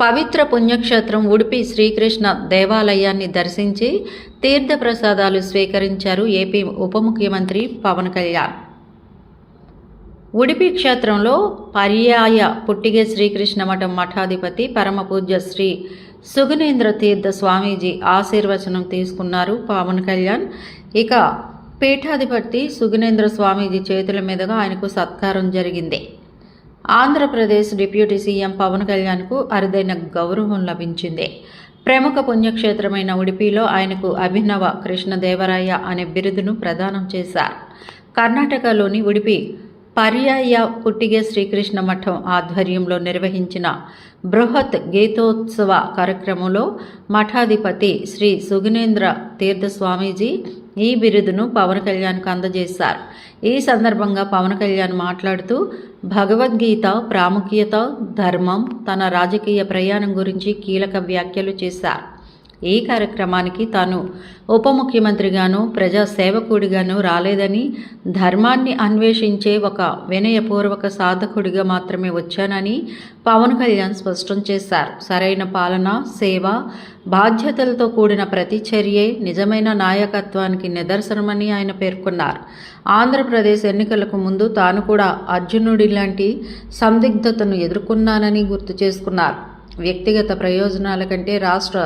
పవిత్ర పుణ్యక్షేత్రం ఉడిపి శ్రీకృష్ణ దేవాలయాన్ని దర్శించి తీర్థప్రసాదాలు స్వీకరించారు ఏపీ ఉప ముఖ్యమంత్రి పవన్ కళ్యాణ్. ఉడిపి క్షేత్రంలో పర్యాయ పుట్టిగే శ్రీకృష్ణ మఠం మఠాధిపతి పరమ పూజ్య శ్రీ సుగునేంద్ర తీర్థ స్వామీజీ ఆశీర్వచనం తీసుకున్నారు పవన్ కళ్యాణ్. ఇక పీఠాధిపతి సుగునేంద్ర స్వామీజీ చేతుల మీదుగా ఆయనకు సత్కారం జరిగింది. ఆంధ్రప్రదేశ్ డిప్యూటీ సీఎం పవన్ కళ్యాణ్కు అరుదైన గౌరవం లభించింది. ప్రముఖ పుణ్యక్షేత్రమైన ఉడిపిలో ఆయనకు అభినవ కృష్ణదేవరాయ అనే బిరుదును ప్రదానం చేశారు. కర్ణాటకలోని ఉడిపి పర్యాయ పుట్టిగే శ్రీకృష్ణ మఠం ఆధ్వర్యంలో నిర్వహించిన బృహత్ గీతోత్సవ కార్యక్రమంలో మఠాధిపతి శ్రీ సుగునేంద్ర తీర్థ స్వామీజీ ఈ బిరుదును పవన్ కళ్యాణ్కు అందజేశారు. ఈ సందర్భంగా పవన్ కళ్యాణ్ మాట్లాడుతూ భగవద్గీత ప్రాముఖ్యత ధర్మం తన రాజకీయ ప్రయాణం గురించి కీలక వ్యాఖ్యలు చేశారు. ఈ కార్యక్రమానికి తాను ఉప ముఖ్యమంత్రిగాను ప్రజాసేవకుడిగాను రాలేదని ధర్మాన్ని అన్వేషించే ఒక వినయపూర్వక సాధకుడిగా మాత్రమే వచ్చానని పవన్ కళ్యాణ్ స్పష్టం చేశారు. సరైన పాలన సేవ బాధ్యతలతో కూడిన ప్రతి చర్యే నిజమైన నాయకత్వానికి నిదర్శనమని ఆయన పేర్కొన్నారు. ఆంధ్రప్రదేశ్ ఎన్నికలకు ముందు తాను కూడా అర్జునుడి లాంటి సందిగ్ధతను ఎదుర్కొన్నానని గుర్తు చేసుకున్నారు. వ్యక్తిగత ప్రయోజనాల కంటే రాష్ట్ర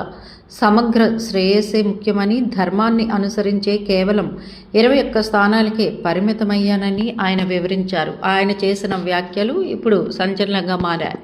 సమగ్ర శ్రేయస్సే ముఖ్యమని ధర్మాన్ని అనుసరించే కేవలం ఇరవై ఒక్క స్థానాలకే పరిమితమయ్యానని ఆయన వివరించారు. ఆయన చేసిన వ్యాఖ్యలు ఇప్పుడు సంచలనంగా మారాయి.